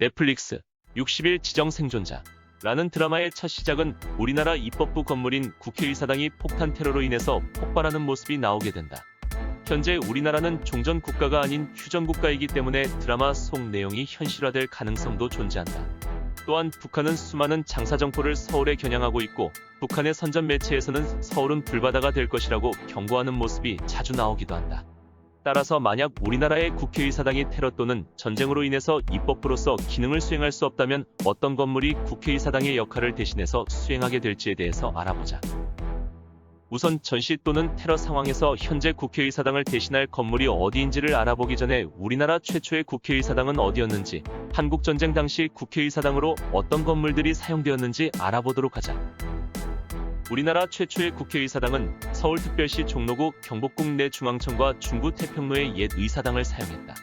넷플릭스 60일 지정 생존자 라는 드라마의 첫 시작은 우리나라 입법부 건물인 국회의사당이 폭탄 테러로 인해서 폭발하는 모습이 나오게 된다. 현재 우리나라는 종전 국가가 아닌 휴전 국가이기 때문에 드라마 속 내용이 현실화될 가능성도 존재한다. 또한 북한은 수많은 장사 정포를 서울에 겨냥하고 있고 북한의 선전 매체에서는 서울은 불바다가 될 것이라고 경고하는 모습이 자주 나오기도 한다. 따라서 만약 우리나라의 국회의사당이 테러 또는 전쟁으로 인해서 입법부로서 기능을 수행할 수 없다면 어떤 건물이 국회의사당의 역할을 대신해서 수행하게 될지에 대해서 알아보자. 우선 전시 또는 테러 상황에서 현재 국회의사당을 대신할 건물이 어디인지를 알아보기 전에 우리나라 최초의 국회의사당은 어디였는지, 한국전쟁 당시 국회의사당으로 어떤 건물들이 사용되었는지 알아보도록 하자. 우리나라 최초의 국회의사당은 서울특별시 종로구 경복궁 내 중앙청과 중구 태평로의 옛 의사당을 사용했다.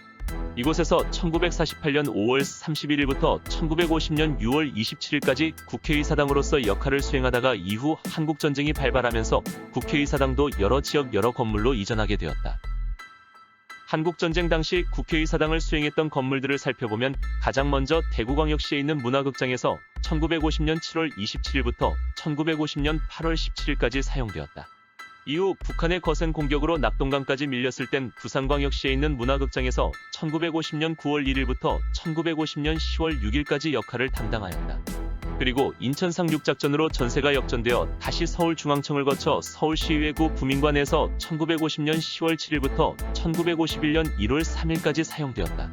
이곳에서 1948년 5월 31일부터 1950년 6월 27일까지 국회의사당으로서 역할을 수행하다가 이후 한국전쟁이 발발하면서 국회의사당도 여러 지역 여러 건물로 이전하게 되었다. 한국전쟁 당시 국회의 사당을 수행했던 건물들을 살펴보면 가장 먼저 대구광역시에 있는 문화극장에서 1950년 7월 27일부터 1950년 8월 17일까지 사용되었다. 이후 북한의 거센 공격으로 낙동강까지 밀렸을 땐 부산광역시에 있는 문화극장에서 1950년 9월 1일부터 1950년 10월 6일까지 역할을 담당하였다. 그리고 인천 상륙작전으로 전세가 역전되어 다시 서울중앙청을 거쳐 서울시의회구 부민관에서 1950년 10월 7일부터 1951년 1월 3일까지 사용되었다.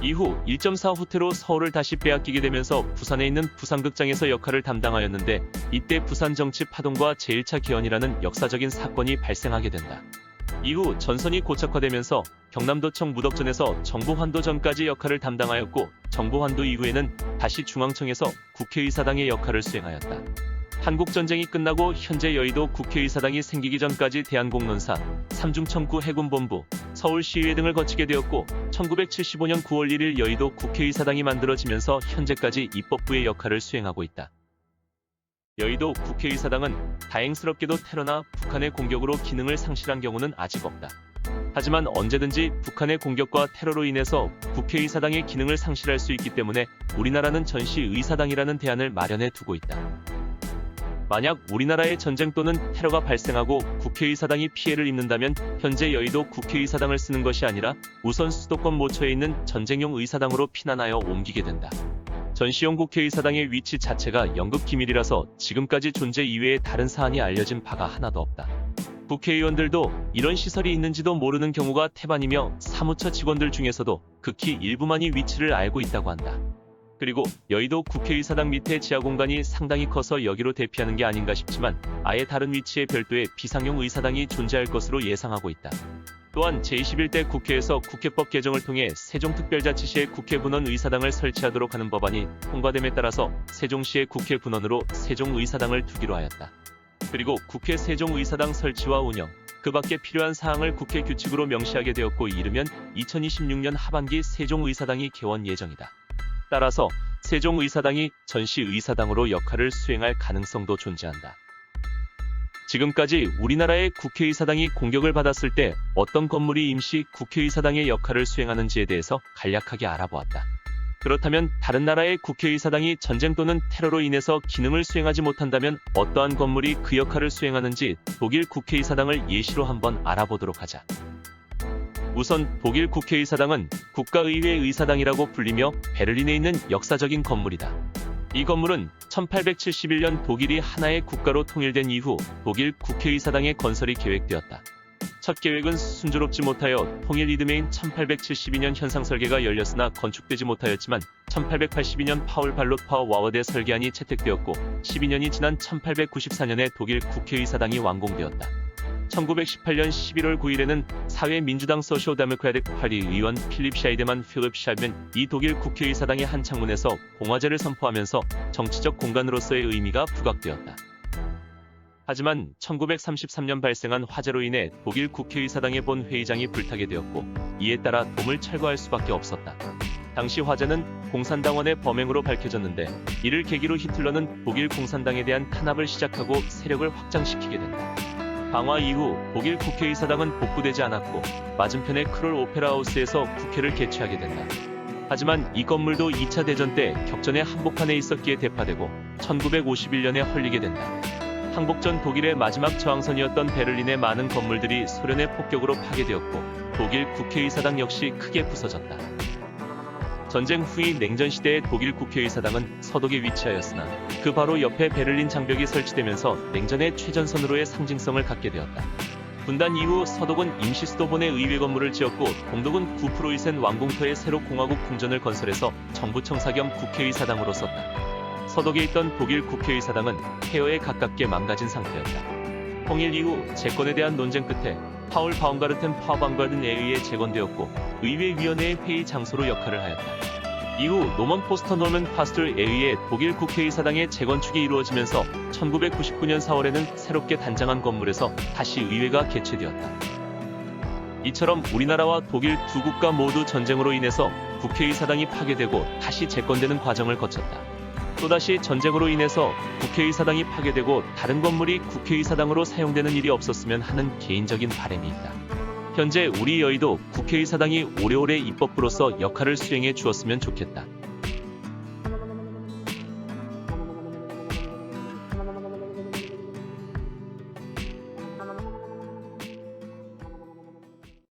이후 1.4 후퇴로 서울을 다시 빼앗기게 되면서 부산에 있는 부산극장에서 역할을 담당하였는데 이때 부산 정치 파동과 제1차 개헌이라는 역사적인 사건이 발생하게 된다. 이후 전선이 고착화되면서 경남도청 무덕전에서 정보환도전까지 역할을 담당하였고 정보환도 이후에는 다시 중앙청에서 국회의사당의 역할을 수행하였다. 한국전쟁이 끝나고 현재 여의도 국회의사당이 생기기 전까지 대한공론사, 삼중청구 해군본부, 서울시의회 등을 거치게 되었고 1975년 9월 1일 여의도 국회의사당이 만들어지면서 현재까지 입법부의 역할을 수행하고 있다. 여의도 국회의사당은 다행스럽게도 테러나 북한의 공격으로 기능을 상실한 경우는 아직 없다. 하지만 언제든지 북한의 공격과 테러로 인해서 국회의사당의 기능을 상실할 수 있기 때문에 우리나라는 전시의사당이라는 대안을 마련해 두고 있다. 만약 우리나라에 전쟁 또는 테러가 발생하고 국회의사당이 피해를 입는다면 현재 여의도 국회의사당을 쓰는 것이 아니라 우선 수도권 모처에 있는 전쟁용 의사당으로 피난하여 옮기게 된다. 전시용 국회의사당의 위치 자체가 연극 기밀이라서 지금까지 존재 이외에 다른 사안이 알려진 바가 하나도 없다. 국회의원들도 이런 시설이 있는지도 모르는 경우가 태반이며 사무처 직원들 중에서도 극히 일부만이 위치를 알고 있다고 한다. 그리고 여의도 국회의사당 밑에 지하 공간이 상당히 커서 여기로 대피하는 게 아닌가 싶지만 아예 다른 위치의 별도의 비상용 의사당이 존재할 것으로 예상하고 있다. 또한 제21대 국회에서 국회법 개정을 통해 세종특별자치시의 국회 분원 의사당을 설치하도록 하는 법안이 통과됨에 따라서 세종시의 국회 분원으로 세종의사당을 두기로 하였다. 그리고 국회 세종의사당 설치와 운영, 그 밖에 필요한 사항을 국회 규칙으로 명시하게 되었고 이르면 2026년 하반기 세종의사당이 개원 예정이다. 따라서 세종의사당이 전시의사당으로 역할을 수행할 가능성도 존재한다. 지금까지 우리나라의 국회의사당이 공격을 받았을 때 어떤 건물이 임시 국회의사당의 역할을 수행하는지에 대해서 간략하게 알아보았다. 그렇다면 다른 나라의 국회의사당이 전쟁 또는 테러로 인해서 기능을 수행하지 못한다면 어떠한 건물이 그 역할을 수행하는지 독일 국회의사당을 예시로 한번 알아보도록 하자. 우선 독일 국회의사당은 국가의회 의사당이라고 불리며 베를린에 있는 역사적인 건물이다. 이 건물은 1871년 독일이 하나의 국가로 통일된 이후 독일 국회의사당의 건설이 계획되었다. 첫 계획은 순조롭지 못하여 통일 이듬해인 1872년 현상 설계가 열렸으나 건축되지 못하였지만 1882년 파울 발롯 파워 와워대 설계안이 채택되었고 12년이 지난 1894년에 독일 국회의사당이 완공되었다. 1918년 11월 9일에는 사회민주당 소시오데모크라틱 파리 의원 필립 샤이데만 필립 샤이벤 이 독일 국회의사당의 한 창문에서 공화제를 선포하면서 정치적 공간으로서의 의미가 부각되었다. 하지만 1933년 발생한 화재로 인해 독일 국회의사당의 본 회의장이 불타게 되었고 이에 따라 돔을 철거할 수밖에 없었다. 당시 화재는 공산당원의 범행으로 밝혀졌는데 이를 계기로 히틀러는 독일 공산당에 대한 탄압을 시작하고 세력을 확장시키게 된다. 방화 이후 독일 국회의사당은 복구되지 않았고 맞은편의 크롤 오페라 하우스에서 국회를 개최하게 된다. 하지만 이 건물도 2차 대전 때 격전의 한복판에 있었기에 대파되고 1951년에 헐리게 된다. 항복 전 독일의 마지막 저항선이었던 베를린의 많은 건물들이 소련의 폭격으로 파괴되었고 독일 국회의사당 역시 크게 부서졌다. 전쟁 후인 냉전 시대의 독일 국회의사당은 서독에 위치하였으나 그 바로 옆에 베를린 장벽이 설치되면서 냉전의 최전선으로의 상징성을 갖게 되었다. 분단 이후 서독은 임시 수도본에 의회 건물을 지었고 동독은 9%이 센 왕궁터에 새로 공화국 궁전을 건설해서 정부 청사 겸 국회의사당으로 썼다. 서독에 있던 독일 국회의사당은 폐허에 가깝게 망가진 상태였다. 통일 이후 재건에 대한 논쟁 끝에 파울 바움가르텐 파방가든에 의해 재건되었고 의회위원회의 회의 장소로 역할을 하였다. 이후 노먼 포스터 노먼 파스틀에 의해 독일 국회의사당의 재건축이 이루어지면서 1999년 4월에는 새롭게 단장한 건물에서 다시 의회가 개최되었다. 이처럼 우리나라와 독일 두 국가 모두 전쟁으로 인해서 국회의사당이 파괴되고 다시 재건되는 과정을 거쳤다. 또다시 전쟁으로 인해서 국회의사당이 파괴되고 다른 건물이 국회의사당으로 사용되는 일이 없었으면 하는 개인적인 바람이 있다. 현재 우리 여의도 국회의사당이 오래오래 입법부로서 역할을 수행해 주었으면 좋겠다.